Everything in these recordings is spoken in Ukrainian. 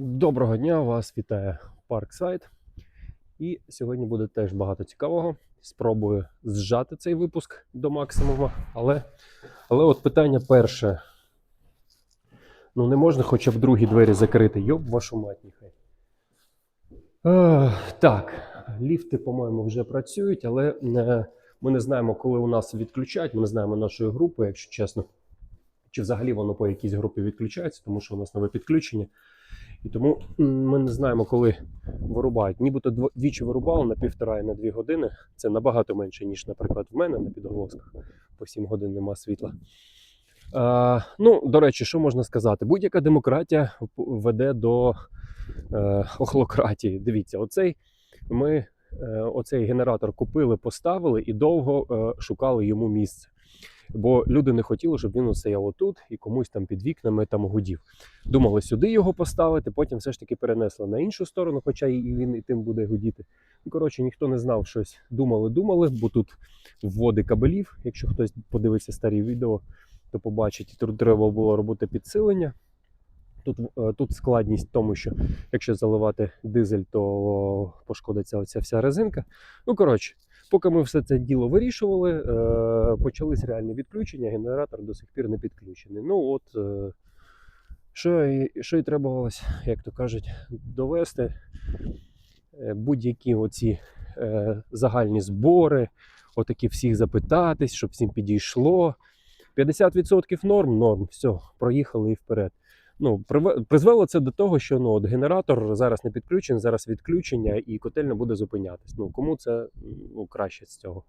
Доброго дня, вас вітає Парксайд. І сьогодні буде теж багато цікавого. Спробую зжати цей випуск до максимуму. Але, але от питання перше. Ну не можна хоча б другі двері закрити. Йоп, вашу мать нехай. Так, ліфти, по-моєму, вже працюють, але е, ми не знаємо, коли у нас відключають. Ми не знаємо нашої групи, якщо чесно. Чи взагалі воно по якійсь групі відключається, тому що у нас нове підключення. І тому ми не знаємо, коли вирубають. Нібито двічі вирубали на півтора і на дві години. Це набагато менше, ніж, наприклад, в мене на підголосках. По 7 годин нема світла. Е, ну, до речі, що можна сказати? Будь-яка демократія веде до е, охлократії. Дивіться, оцей ми е, оцей генератор купили, поставили і довго е, шукали йому місце. Бо люди не хотіли, щоб він стояв отут і комусь там під вікнами там гудів. Думали сюди його поставити, потім все ж таки перенесли на іншу сторону, хоча і він і тим буде гудіти. Ну, коротше, ніхто не знав щось. Думали, думали, бо тут вводи кабелів. Якщо хтось подивиться старі відео, то побачить, тут треба було робити підсилення. Тут, е, тут складність в тому, що якщо заливати дизель, то пошкодиться оця вся резинка. Ну, коротше, поки ми все це діло вирішували, е, почались реальні відключення, генератор до сих пір не підключений. Ну от, е, що і, що і требувалось, як то кажуть, довести е, будь-які оці загальні збори, отакі всіх запитатись, щоб всім підійшло. 50% норм, норм, все, проїхали і вперед. Ну, призвело це до того, що ну, от генератор зараз не підключений, зараз відключення, і котельня буде зупинятись. Ну, кому це ну, краще з цього?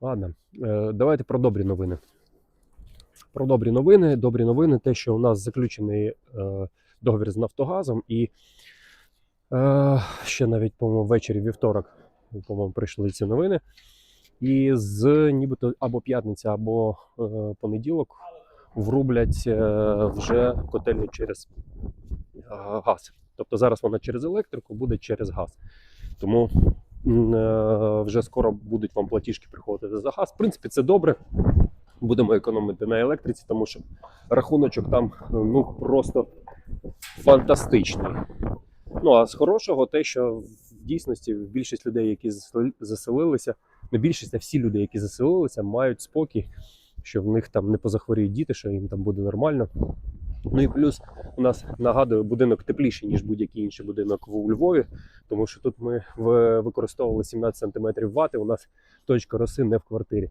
Ладно, е, давайте про добрі новини. Про добрі новини. Добрі новини, те, що у нас заключений е, договір з Нафтогазом, і е, ще навіть, по-моєму, ввечері вівторок, по-моєму, прийшли ці новини. І з нібито або п'ятниця, або е, понеділок врублять е, вже котельню через е, газ. Тобто зараз вона через електрику буде через газ. Тому е, вже скоро будуть вам платіжки приходити за газ. В принципі, це добре. Будемо економити на електриці, тому що рахуночок там ну просто фантастичний. Ну а з хорошого, те, що в дійсності більшість людей, які засел- заселилися, не більшість, а всі люди, які заселилися, мають спокій, що в них там не позахворіють діти, що їм там буде нормально. Ну і плюс у нас нагадую, будинок тепліший, ніж будь-який інший будинок у Львові, тому що тут ми використовували 17 см вати, у нас точка роси не в квартирі.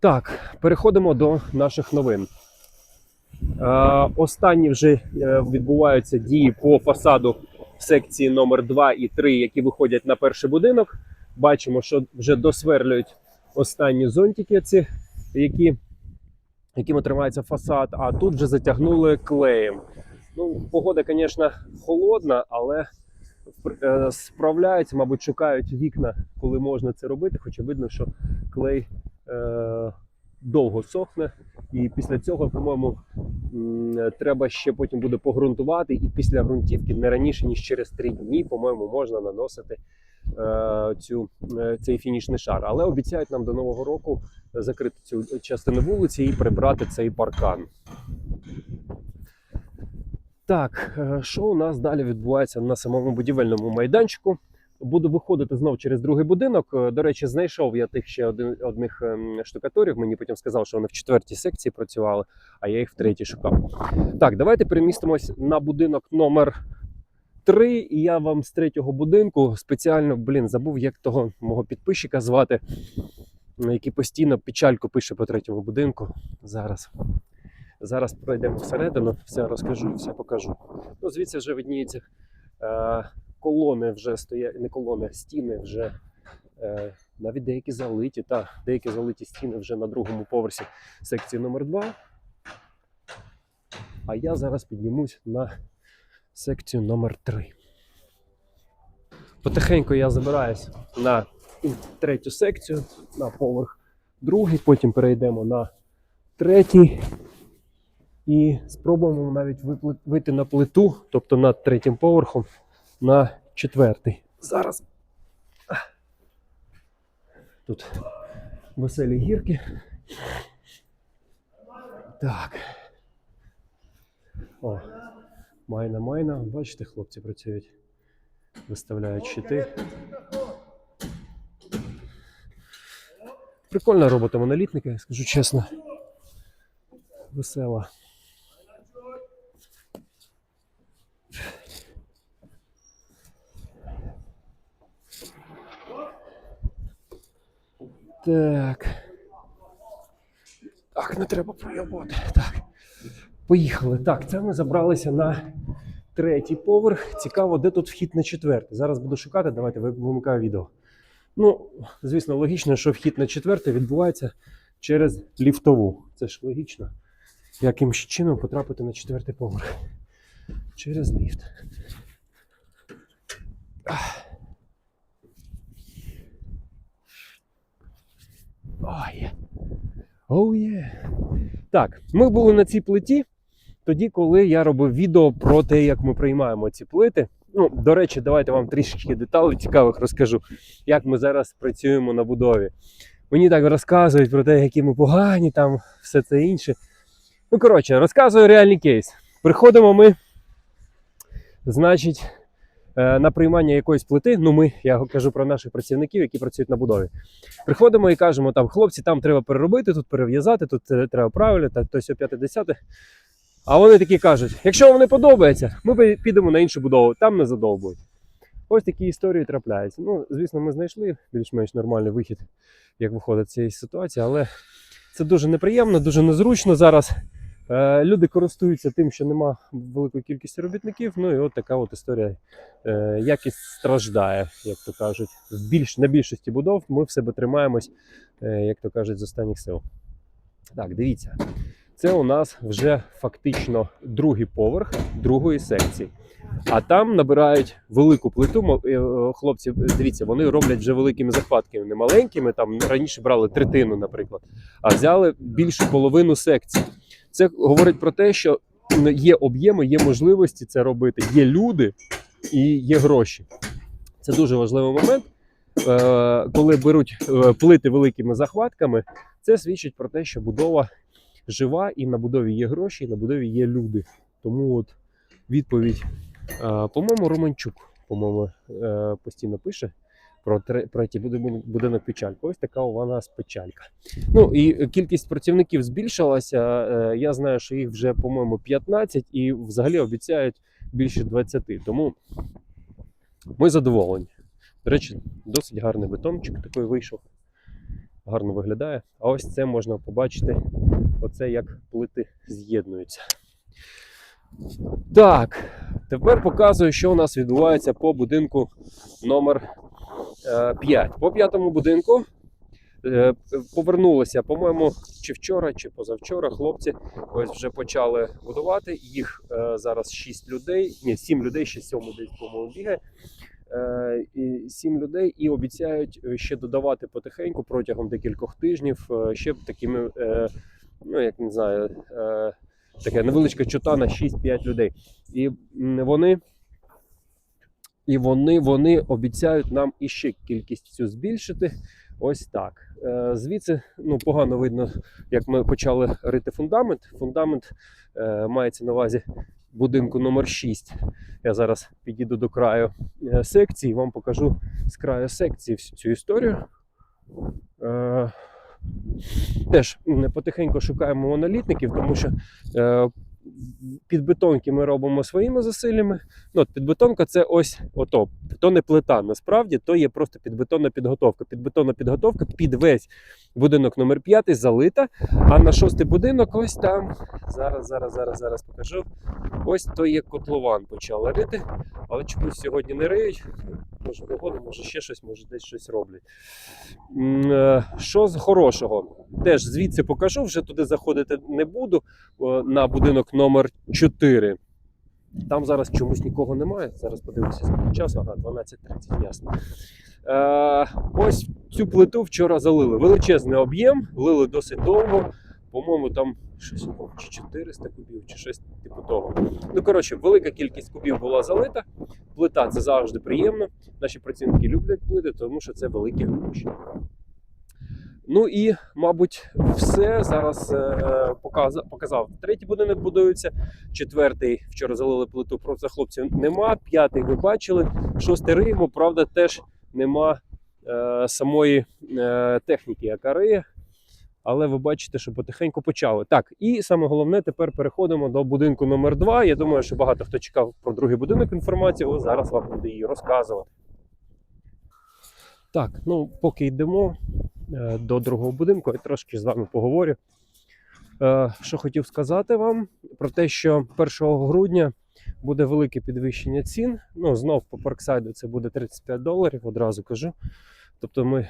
Так, переходимо до наших новин. Е, останні вже е, відбуваються дії по фасаду секції номер 2 і 3, які виходять на перший будинок. Бачимо, що вже досверлюють останні зонтики, ці, які, якими тримається фасад, а тут вже затягнули клеєм. Ну, погода, звісно, холодна, але е, справляються, мабуть, шукають вікна, коли можна це робити, хоча видно, що клей е, довго сохне. І після цього, по-моєму, треба ще потім буде погрунтувати, і після ґрунтівки не раніше ніж через три дні, по-моєму, можна наносити цю, е, цей фінішний шар. Але обіцяють нам до нового року закрити цю частину вулиці і прибрати цей паркан. Так, е, що у нас далі відбувається на самому будівельному майданчику? Буду виходити знов через другий будинок. Е, До речі, знайшов я тих ще один, одних ем, штукаторів. Мені потім сказав, що вони в четвертій секції працювали, а я їх в третій шукав. Так, давайте перемістимось на будинок номер 3. І я вам з третього будинку спеціально, блін, забув, як того мого підписчика звати, який постійно печальку пише по третьому будинку. Зараз. Зараз пройдемо всередину, все розкажу, все покажу. Ну, звідси вже видніється. Е, колони вже стоять, не колони, а стіни вже е, навіть деякі залиті, та деякі залиті стіни вже на другому поверсі секції номер 2 А я зараз піднімусь на секцію номер 3 Потихеньку я забираюсь на третю секцію, на поверх другий, потім перейдемо на третій. І спробуємо навіть вийти на плиту, тобто над третім поверхом, на четвертий. Зараз. Тут веселі гірки. Так. О, Майна, майна. Бачите, хлопці працюють. Виставляють щити. Прикольна робота монолітника, скажу чесно. Весела. Так. Так, не треба проєбати. Так. Поїхали. Так, це ми забралися на третій поверх. Цікаво, де тут вхід на четвертий. Зараз буду шукати. Давайте вимикаю відео. Ну, звісно, логічно, що вхід на четвертий відбувається через ліфтову. Це ж логічно. Яким чином потрапити на четвертий поверх? Через ліфт. Ах. О, є. Оу є. Так, ми були на цій плиті тоді, коли я робив відео про те, як ми приймаємо ці плити. Ну, до речі, давайте вам трішечки деталей цікавих розкажу, як ми зараз працюємо на будові. Мені так розказують про те, які ми погані, там все це інше. Ну, коротше, розказую реальний кейс. Приходимо ми, значить, е, на приймання якоїсь плити. Ну, ми, я кажу про наших працівників, які працюють на будові. Приходимо і кажемо, там, хлопці, там треба переробити, тут перев'язати, тут треба правильно, та то сьо 50 А вони такі кажуть: якщо вам не подобається, ми підемо на іншу будову, там не задовбують. Ось такі історії трапляються. Ну, звісно, ми знайшли більш-менш нормальний вихід, як виходить з цієї ситуації, але це дуже неприємно, дуже незручно зараз. Е, люди користуються тим, що нема великої кількості робітників. Ну і от така от історія. Е, якість страждає, як то кажуть. В більш, на більшості будов ми в себе тримаємось, е, як то кажуть, з останніх сил. Так, дивіться. Це у нас вже фактично другий поверх другої секції. А там набирають велику плиту. Е, Хлопці, дивіться, вони роблять вже великими захватками, не маленькими. Там раніше брали третину, наприклад, а взяли більшу половину секції. Це говорить про те, що є об'єми, є можливості це робити, є люди і є гроші. Це дуже важливий момент. Е, Коли беруть е, плити великими захватками, це свідчить про те, що будова жива, і на будові є гроші, і на будові є люди. Тому от відповідь, е, по-моєму, Романчук, по-моєму, е, постійно пише про тре- третій будинок печалька. Ось така у нас печалька. Ну і кількість працівників збільшилася. Е, Я знаю, що їх вже, по-моєму, 15 і взагалі обіцяють більше 20. Тому ми задоволені. До речі, досить гарний бетончик такий вийшов. Гарно виглядає. А ось це можна побачити, оце як плити з'єднуються. Так, тепер показую, що у нас відбувається по будинку номер 5. По п'ятому будинку е, повернулися, по-моєму, чи вчора, чи позавчора хлопці ось вже почали будувати. Їх е, зараз 6 людей, ні, 7 людей, ще 7 десь, по-моєму, бігає. Е, 7 людей і обіцяють е, ще додавати потихеньку протягом декількох тижнів е, ще такими, ну як не знаю, таке невеличка чота на 6-5 людей. І вони. І вони, вони обіцяють нам іще кількість цю збільшити. Ось так. Звідси ну, погано видно, як ми почали рити фундамент. Фундамент мається на увазі будинку номер 6. Я зараз підійду до краю е, секції, вам покажу з краю секції всю цю історію. Е, Теж потихеньку шукаємо монолітників, тому що е, підбетонки ми робимо своїми зусиллями. Ну, от підбетонка це ось ото. То не плита. Насправді то є просто підбетонна підготовка. Підбетонна підготовка під весь будинок номер 5 залита. А на шостий будинок ось там. Зараз, зараз, зараз, зараз покажу. Ось то є котлован почали рити, але чомусь сьогодні не риють. Може погода, може ще щось, може десь щось роблять. Е, Що з хорошого? Теж звідси покажу, вже туди заходити не буду. Е, На будинок номер 4. Там зараз чомусь нікого немає. Зараз подивимося скільки часу. Ага, 12.30, ясно. Е, ось цю плиту вчора залили. Величезний об'єм, лили досить довго. По-моєму, там щось чи 400 кубів, чи щось типу того. Ну, коротше, велика кількість кубів була залита. Плита це завжди приємно. Наші працівники люблять плити, тому що це великі гроші. Ну і, мабуть, все зараз е, показав. Третій будинок будується, четвертий вчора залили плиту, просто хлопців нема. П'ятий ви бачили. Шостий Риму, правда, теж нема е, самої е, техніки, яка риє. Але ви бачите, що потихеньку почали. Так, і саме головне, тепер переходимо до будинку номер 2 Я думаю, що багато хто чекав про другий будинок інформацію. Ось зараз вам буду її розказувати. Так, ну поки йдемо е, до другого будинку, я трошки з вами поговорю. Е, Що хотів сказати вам про те, що 1 грудня буде велике підвищення цін. Ну, знов по Парксайду це буде 35 доларів, одразу кажу. Тобто ми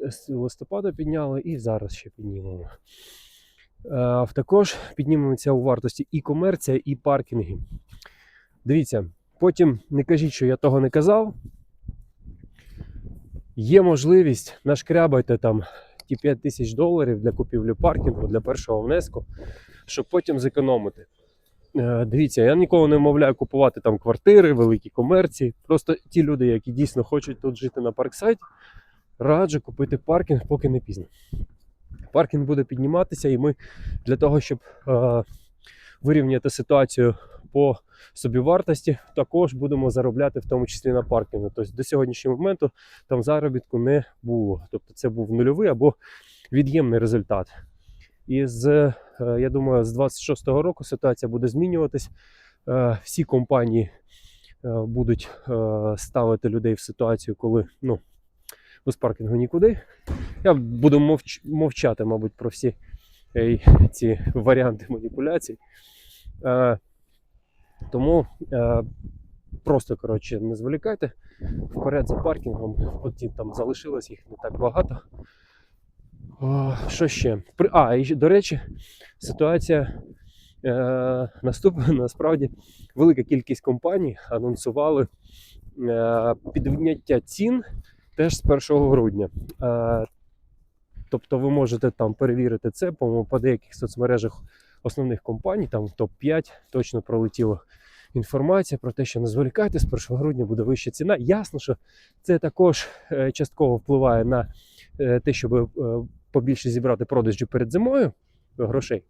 з листопада підняли і зараз ще піднімемо. Е, Також піднімемося у вартості і комерція, і паркінги. Дивіться, потім не кажіть, що я того не казав. Є можливість, нашкрябайте там ті 5 тисяч доларів для купівлі паркінгу для першого внеску, щоб потім зекономити. Е, Дивіться, я ніколи не вмовляю купувати там квартири, великі комерції. Просто ті люди, які дійсно хочуть тут жити на парксайті, раджу купити паркінг, поки не пізно. Паркінг буде підніматися, і ми для того, щоб е, вирівняти ситуацію по собівартості, також будемо заробляти в тому числі на паркінгу. Тобто до сьогоднішнього моменту там заробітку не було. Тобто це був нульовий або від'ємний результат. І з, я думаю, з 26-го року ситуація буде змінюватись. Е, Всі компанії е, будуть е, ставити людей в ситуацію, коли ну, без паркінгу нікуди. Я буду мовч, мовчати, мабуть, про всі е, ці варіанти маніпуляцій. Е, тому е, просто коротше, не зволікайте вперед за паркінгом. От там залишилось їх не так багато. О, що ще? А, і до речі, ситуація е, наступна. Насправді велика кількість компаній анонсували е, підняття цін теж з 1 грудня. Е, тобто ви можете там перевірити це, по-моєму, по деяких соцмережах основних компаній, там топ-5 точно пролетіла інформація про те, що не зволікайте, з 1 грудня буде вища ціна. Ясно, що це також е, частково впливає на е, те, щоб е, побільше зібрати продажів перед зимою грошей.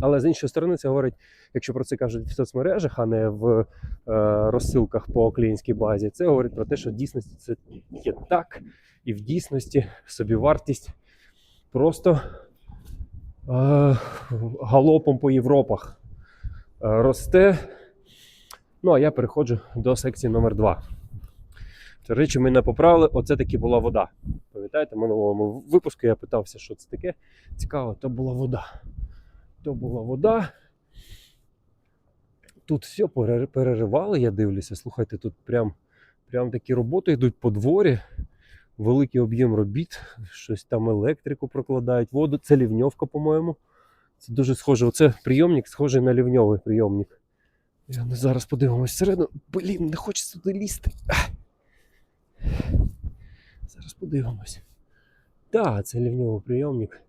Але з іншої сторони, це говорить, якщо про це кажуть в соцмережах, а не в е, розсилках по клієнтській базі, це говорить про те, що в дійсності це є так, і в дійсності собівартість просто е, галопом по Європах е, росте. Ну, а я переходжу до секції номер 2 До речі, ми не поправили, оце таки була вода. Пам'ятаєте, в минулому випуску я питався, що це таке. Цікаво, то була вода. То була вода. Тут все переривали, я дивлюся. Слухайте, тут прям, прям такі роботи йдуть по дворі. Великий об'єм робіт, щось там електрику прокладають, воду. Це лівньовка, по-моєму. Це дуже схоже. Оце прийомник, схожий на лівньовий прийомник. Я зараз подивимось всередину. Блін, не хочеться туди лізти. Зараз подивимось. Так, це лівньовий прийомник.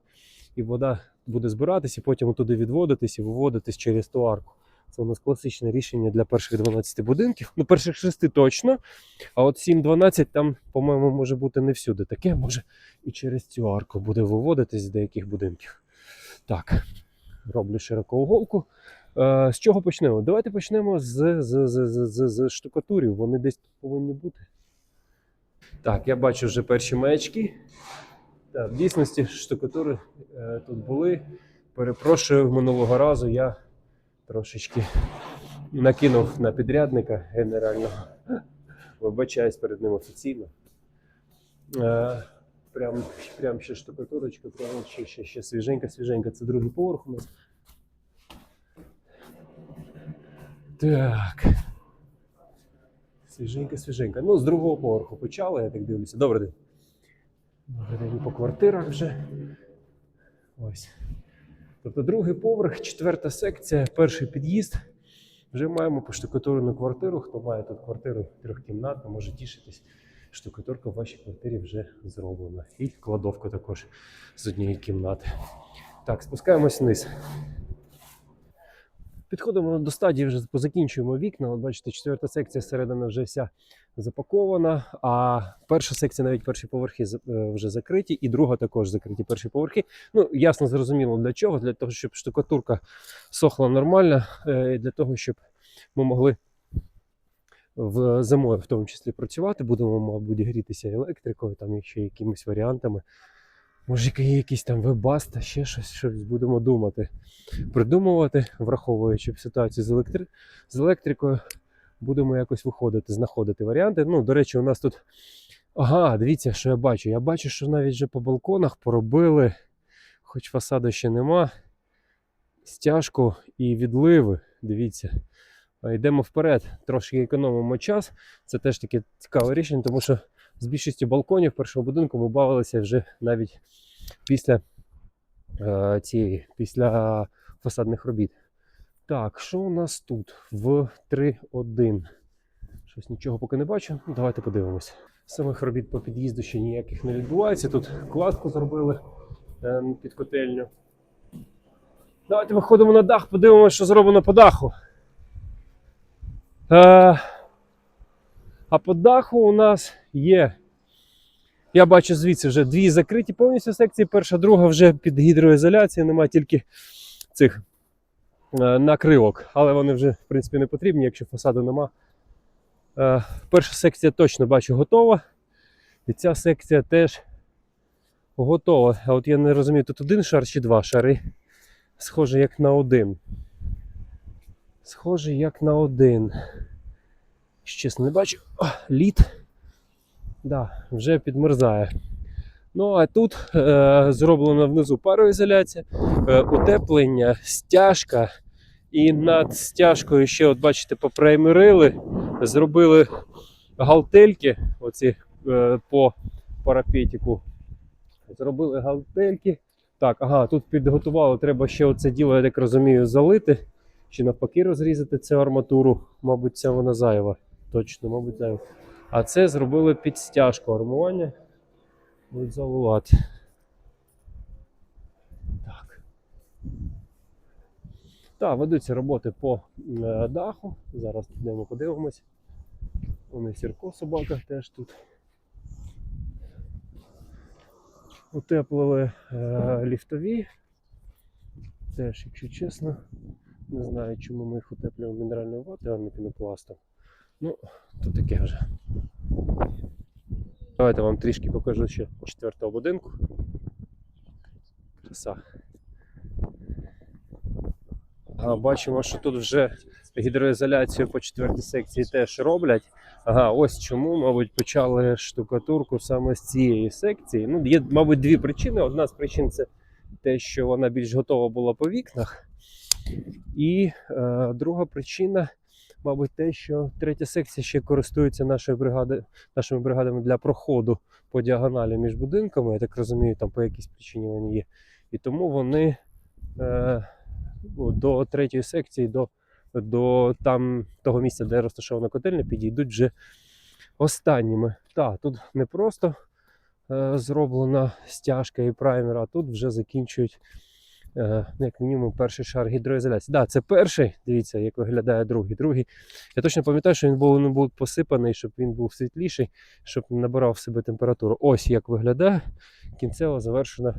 І вода буде збиратися, потім туди відводитись і виводитись через ту арку. Це у нас класичне рішення для перших 12 будинків. Ну, перших 6 точно. А от 7-12 там, по-моєму, може бути не всюди таке, може і через цю арку буде виводитись з деяких будинків. Так, роблю широкоуголку. Е, з чого почнемо? Давайте почнемо з, з, з, з, з, з штукатурів. Вони десь повинні бути. Так, я бачу вже перші маячки. Так, в дійсності штукатури е, тут були. Перепрошую, минулого разу я трошечки накинув на підрядника генерального. Вибачаюсь перед ним офіційно. Е, прям, прям ще штукатурочка, прям ще, ще, ще свіженька, свіженька. Це другий поверх у нас. Так. Свіженька, свіженька. Ну, з другого поверху почали, я так дивлюся. Добрий день. Добрий день по квартирах вже. Ось. Тобто другий поверх, четверта секція, перший під'їзд. Вже маємо поштукатурену квартиру. Хто має тут квартиру трьохкімнатну, може тішитись. Штукатурка в вашій квартирі вже зроблена. І кладовка також з однієї кімнати. Так, спускаємось вниз. Підходимо до стадії, вже позакінчуємо вікна. От бачите, четверта секція середина вже вся запакована. А перша секція, навіть перші поверхи е, вже закриті, і друга також закриті перші поверхи. Ну, ясно, зрозуміло для чого. Для того, щоб штукатурка сохла нормально, е, для того, щоб ми могли в зимою в тому числі працювати. Будемо, мабуть, грітися електрикою, там ще якимись варіантами. Може, які- якісь там вебаста, ще щось, щось будемо думати, придумувати, враховуючи ситуацію з, електри... з електрикою, будемо якось виходити, знаходити варіанти. Ну, до речі, у нас тут. Ага, дивіться, що я бачу. Я бачу, що навіть вже по балконах поробили, хоч фасаду ще нема, стяжку і відливи. Дивіться. Йдемо вперед, трошки економимо час. Це теж таке цікаве рішення, тому що з більшістю балконів першого будинку ми бавилися вже навіть після е, цієї, після фасадних робіт. Так, що у нас тут в 3.1? Щось нічого поки не бачу. Ну, Давайте подивимось. Самих робіт по під'їзду ще ніяких не відбувається. Тут кладку зробили е, під котельню. Давайте виходимо на дах, подивимося, що зроблено по даху. Е, а по даху у нас є. Я бачу звідси вже дві закриті повністю секції. Перша, друга вже під гідроізоляцією, немає тільки цих е, накривок, але вони вже в принципі не потрібні, якщо фасаду нема. Е, перша секція точно бачу готова. І ця секція теж готова. А от я не розумію, тут один шар чи два шари. Схоже, як на один. Схоже, як на один. Чесно, не бачу. О, лід. Да, вже підмерзає. Ну, а тут е, зроблена внизу пароізоляція, е, утеплення, стяжка. І над стяжкою ще, от бачите, попраймерили, зробили галтельки оці е, по парапетику. Зробили галтельки. Так, ага, тут підготували, треба ще оце діло, я так розумію, залити. Чи навпаки розрізати цю арматуру. Мабуть, це вона зайва. Точно, мабуть, зайва. А це зробили під стяжку армування. Будуть заливати. Так. Так, ведуться роботи по е, даху. Зараз підемо подивимось. Вони сірко собака теж тут. Утеплили е, ліфтові. Теж, якщо чесно, не знаю, чому ми їх утеплюємо мінеральною ватою, а не пінопластом. Ну, то таке вже. Давайте вам трішки покажу ще четвертого будинку. Краса. А, бачимо, що тут вже гідроізоляцію по четвертій секції теж роблять. Ага, ось чому, мабуть, почали штукатурку саме з цієї секції. Ну, є, мабуть, дві причини. Одна з причин це те, що вона більш готова була по вікнах. І е, друга причина, мабуть, те, що третя секція ще користується нашою бригади, нашими бригадами для проходу по діагоналі між будинками. Я так розумію, там по якійсь причині вони є. І тому вони е, ну, до третьої секції, до, до там, того місця, де розташована котельня, підійдуть вже останніми. Так, тут не просто е, зроблена стяжка і праймер, а тут вже закінчують. Е, Як мінімум, перший шар гідроізоляції. Так, да, це перший. Дивіться, як виглядає другий. Другий. Я точно пам'ятаю, що він був, не був посипаний, щоб він був світліший, щоб набирав в себе температуру. Ось як виглядає кінцево завершена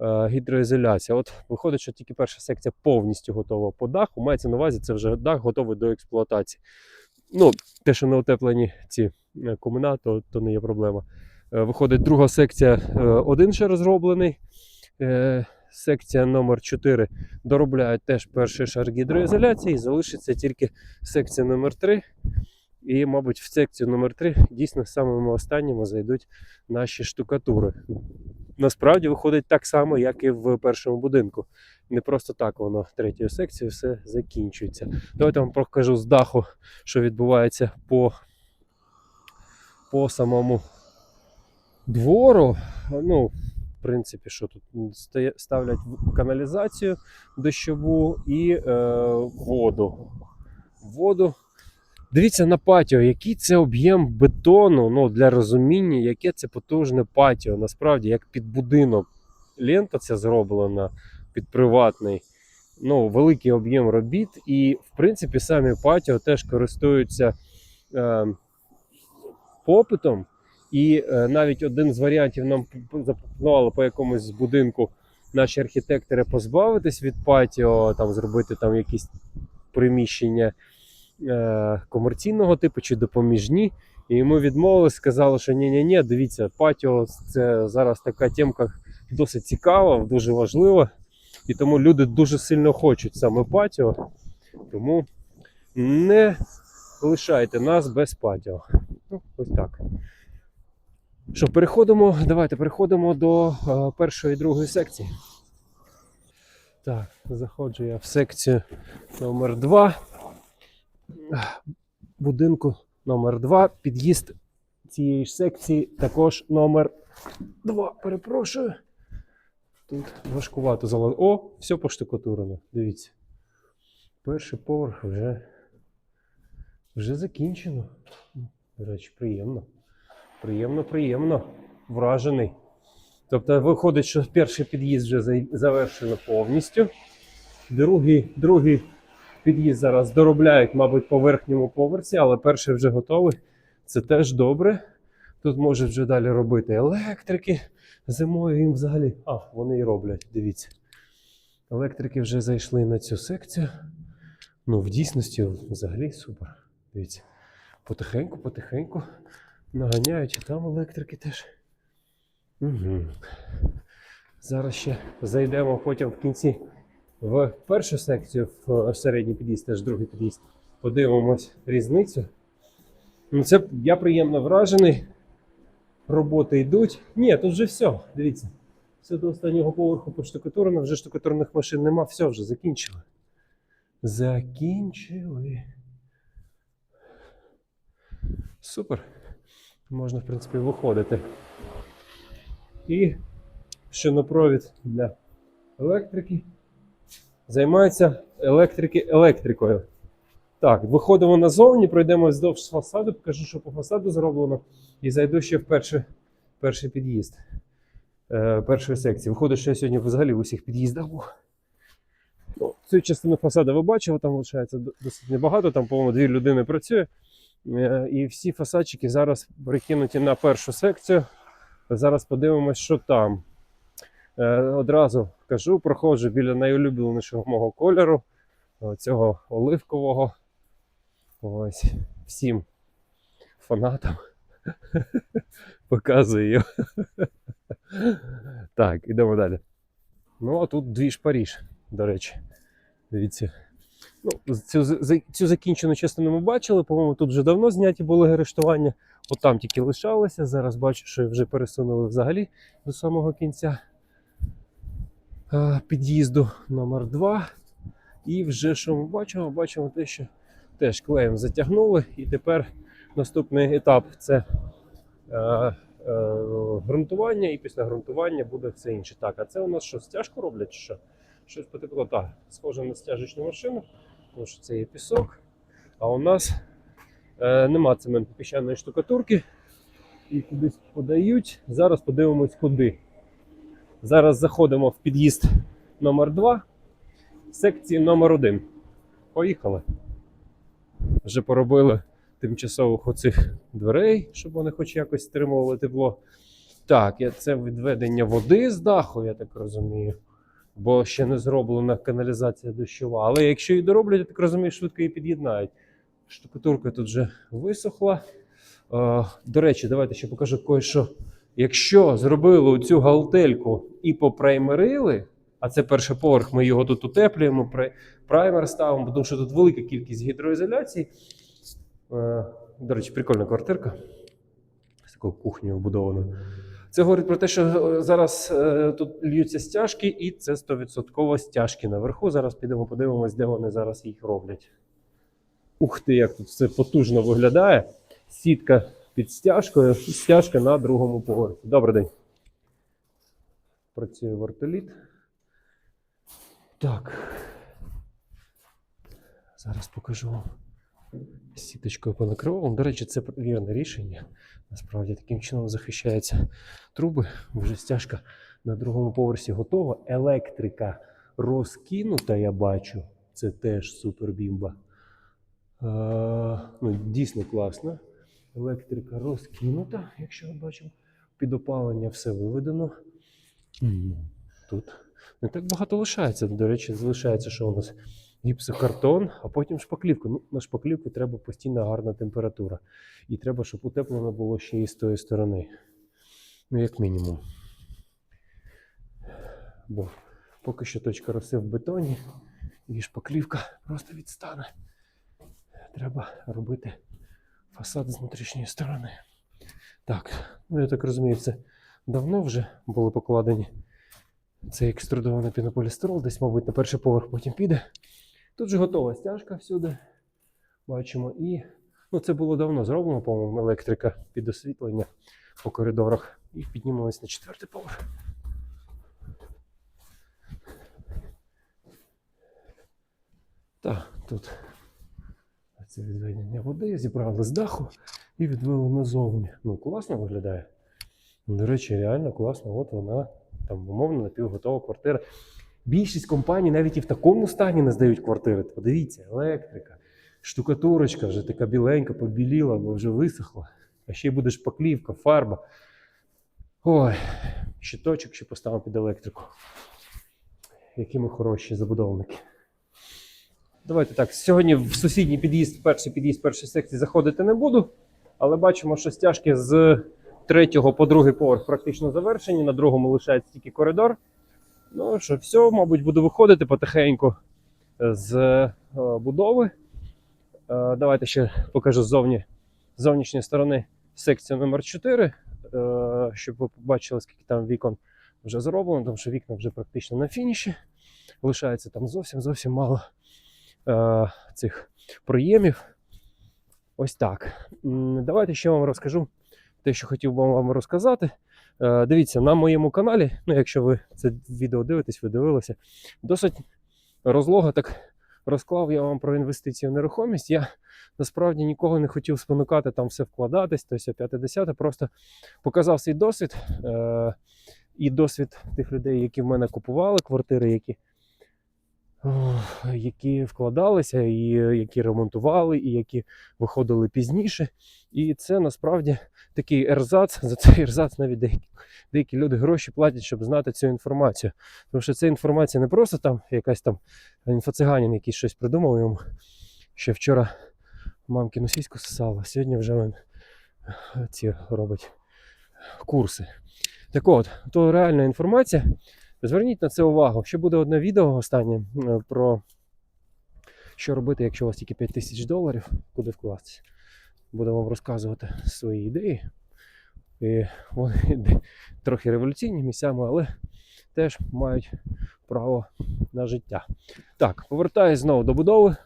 е, гідроізоляція. От виходить, що тільки перша секція повністю готова по даху. Мається на увазі, це вже дах готовий до експлуатації. Ну, те, що не утеплені ці е, комина, то, то не є проблема. Виходить, друга секція один ще розроблений. Секція номер 4 доробляють теж перший шар гідроізоляції. Залишиться тільки секція номер 3 І, мабуть, в секцію номер 3 дійсно самими останніми зайдуть наші штукатури. Насправді виходить так само, як і в першому будинку. Не просто так воно третьою секцією все закінчується. Давайте вам покажу з даху, що відбувається по, по самому двору. Ну, принципі, що тут ставлять каналізацію дощову і е, воду. Воду. Дивіться на патіо, який це об'єм бетону ну, для розуміння, яке це потужне патіо. Насправді, як під будинок. Лента ця зроблена під приватний. ну, великий об'єм робіт, і, в принципі, самі патіо теж користуються е, попитом. І е, навіть один з варіантів нам запропонували по якомусь будинку наші архітектори позбавитись від патіо, там зробити там якісь приміщення е, комерційного типу чи допоміжні. І ми відмовились, сказали, що ні, ні, ні, дивіться, патіо це зараз така темка досить цікава, дуже важлива. І тому люди дуже сильно хочуть саме патіо. Тому не лишайте нас без патіо. Ну, ось так. Що, переходимо, давайте переходимо до е, першої і другої секції. Так, заходжу я в секцію номер 2 будинку номер 2 Під'їзд цієї ж секції також номер 2. Перепрошую. Тут важкувато залазити. О, все поштукатурено. Дивіться. Перший поверх вже, вже закінчено. До речі, приємно. Приємно, приємно. Вражений. Тобто виходить, що перший під'їзд вже завершено повністю. Другий, другий під'їзд зараз доробляють, мабуть, по верхньому поверсі, але перший вже готовий. Це теж добре. Тут можуть вже далі робити електрики. Зимою їм взагалі. А, вони і роблять, дивіться. Електрики вже зайшли на цю секцію. Ну, в дійсності взагалі супер. Дивіться. Потихеньку, потихеньку наганяють, і там електрики теж. Угу. Зараз ще зайдемо потім в кінці в першу секцію, в середній під'їзд, теж другий під'їзд. Подивимось різницю. Ну, це я приємно вражений. Роботи йдуть. Ні, тут вже все. Дивіться. Все до останнього поверху поштукатурено, вже штукатурних машин нема, все вже закінчили. Закінчили. Супер. Можна, в принципі, виходити. І шинопровід для електрики. Займаються електрики електрикою. Так, виходимо назовні, пройдемо вздовж фасаду, покажу, що по фасаду зроблено. І зайду ще в перший, перший під'їзд е, першої секції. Виходить, що я сьогодні взагалі в усіх під'їздах був. Ну, цю частину фасаду ви бачили, там лишається досить небагато, там, по-моєму, дві людини працює. Е, І всі фасадчики зараз перекинуті на першу секцію. Зараз подивимось, що там. Е, Одразу кажу, проходжу біля найулюбленішого мого кольору, цього оливкового. Ось всім фанатам показую його. Так, ідемо далі. Ну, а тут дві ж Паріж, до речі. Дивіться. Ну, цю, цю закінчену частину ми бачили, по-моєму, тут вже давно зняті були арештування. От там тільки лишалося. Зараз бачу, що вже пересунули взагалі до самого кінця е, під'їзду номер 2 І вже що ми бачимо? Бачимо те, що теж клеєм затягнули. І тепер наступний етап це е, е, ґрунтування, і після ґрунтування буде все інше. Так, а це у нас що, стяжку роблять чи що? Щось потекло. Так, схоже на стяжечну машину, тому що це є пісок. А у нас е, нема цементно-піщаної штукатурки. І кудись подають. Зараз подивимось куди. Зараз заходимо в під'їзд номер 2 секції номер 1 Поїхали. Вже поробили тимчасових оцих дверей, щоб вони хоч якось стримували тепло. Так, це відведення води з даху, я так розумію. Бо ще не зроблена каналізація дощова. Але якщо її дороблять, я так розумію, швидко її під'єднають. Штукатурка тут вже висохла. Е, до речі, давайте ще покажу кое-що. Якщо зробили цю галтельку і попраймерили, а це перший поверх, ми його тут утеплюємо, праймер ставимо, тому що тут велика кількість гідроізоляції. Е, До речі, прикольна квартирка з такою кухнею вбудованою. Це говорить про те, що е, зараз е, тут льються стяжки, і це 100% стяжки наверху. Зараз підемо подивимось, де вони зараз їх роблять. Ух ти, як тут все потужно виглядає. Сітка під стяжкою, стяжка на другому поверсі. Добрий день. Працює вертоліт. Так. Зараз покажу вам. Сіточкою понакривав. До речі, це вірне рішення. Насправді таким чином захищаються труби. Вже стяжка на другому поверсі готова. Електрика розкинута, я бачу. Це теж супер бімба. Е, ну, дійсно класно. Електрика розкинута, якщо я бачив. Під опалення все виведено. Тут не так багато лишається. До речі, залишається, що у нас гіпсокартон, а потім шпаклівка. Ну, на шпаклівку треба постійна гарна температура. І треба, щоб утеплено було ще і з тої сторони. Ну, як мінімум. Бо поки що точка роси в бетоні, і шпаклівка просто відстане. Треба робити фасад з внутрішньої сторони. Так, ну я так розумію, це давно вже були покладені цей екструдований пінополістирол, десь, мабуть, на перший поверх потім піде. Тут же готова стяжка всюди. Бачимо. І ну, це було давно зроблено, по-моєму, електрика під освітлення по коридорах. І піднімалась на четвертий поверх. Так, тут це відведення води, зібрали з даху і відвели назовні. Ну, класно виглядає. До речі, реально класно. От вона там умовно напівготова квартира. Більшість компаній навіть і в такому стані не здають квартири. Подивіться, електрика, штукатурочка вже така біленька, побіліла, бо вже висохла. А ще буде шпаклівка, фарба. Ой, щиточок ще поставимо під електрику. Які ми хороші забудовники. Давайте так. Сьогодні в сусідній під'їзд, перший під'їзд першої секції заходити не буду, але бачимо, що стяжки з третього по другий поверх практично завершені. На другому лишається тільки коридор. Ну що, все, мабуть, буду виходити потихеньку з е, будови. Е, давайте ще покажу ззовні, з зовнішньої сторони секцію номер 4, е, щоб ви побачили, скільки там вікон вже зроблено, тому що вікна вже практично на фініші. Лишається там зовсім зовсім мало е, цих проємів. Ось так. Давайте ще вам розкажу те, що хотів би вам розказати. Е, Дивіться, на моєму каналі, ну якщо ви це відео дивитесь, ви дивилися, досить розлога так розклав я вам про інвестиції в нерухомість. Я насправді нікого не хотів спонукати там все вкладатись, то 5-10. просто показав свій досвід е, і досвід тих людей, які в мене купували квартири, які які вкладалися, і які ремонтували, і які виходили пізніше. І це насправді такий ерзац. За цей ерзац навіть деякі, деякі люди гроші платять, щоб знати цю інформацію. Тому що ця інформація не просто там якась там інфоциганін, який щось придумав йому. Ще вчора мамкину сіську сосала, сьогодні вже він е, ці робить курси. Так от, то реальна інформація. Зверніть на це увагу. Ще буде одне відео останнє е, про що робити, якщо у вас тільки 5 тисяч доларів, куди вкластися. Буду вам розказувати свої ідеї. І вони трохи революційні місцями, але теж мають право на життя. Так, повертаюсь знову до будови.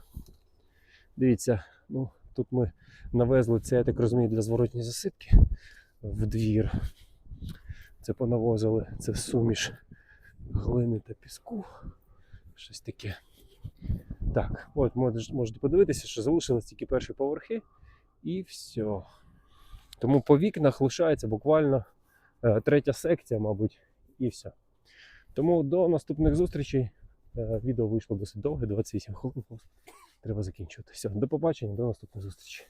Дивіться, ну, тут ми навезли це, я так розумію, для зворотньої засипки в двір. Це понавозили, це суміш глини та піску. Щось таке. Так, от можете подивитися, що залишились тільки перші поверхи, і все. Тому по вікнах лишається буквально е, третя секція, мабуть, і все. Тому до наступних зустрічей. Е, відео вийшло досить довге, 28 хвилин. Треба закінчувати. Все, до побачення, до наступних зустрічей.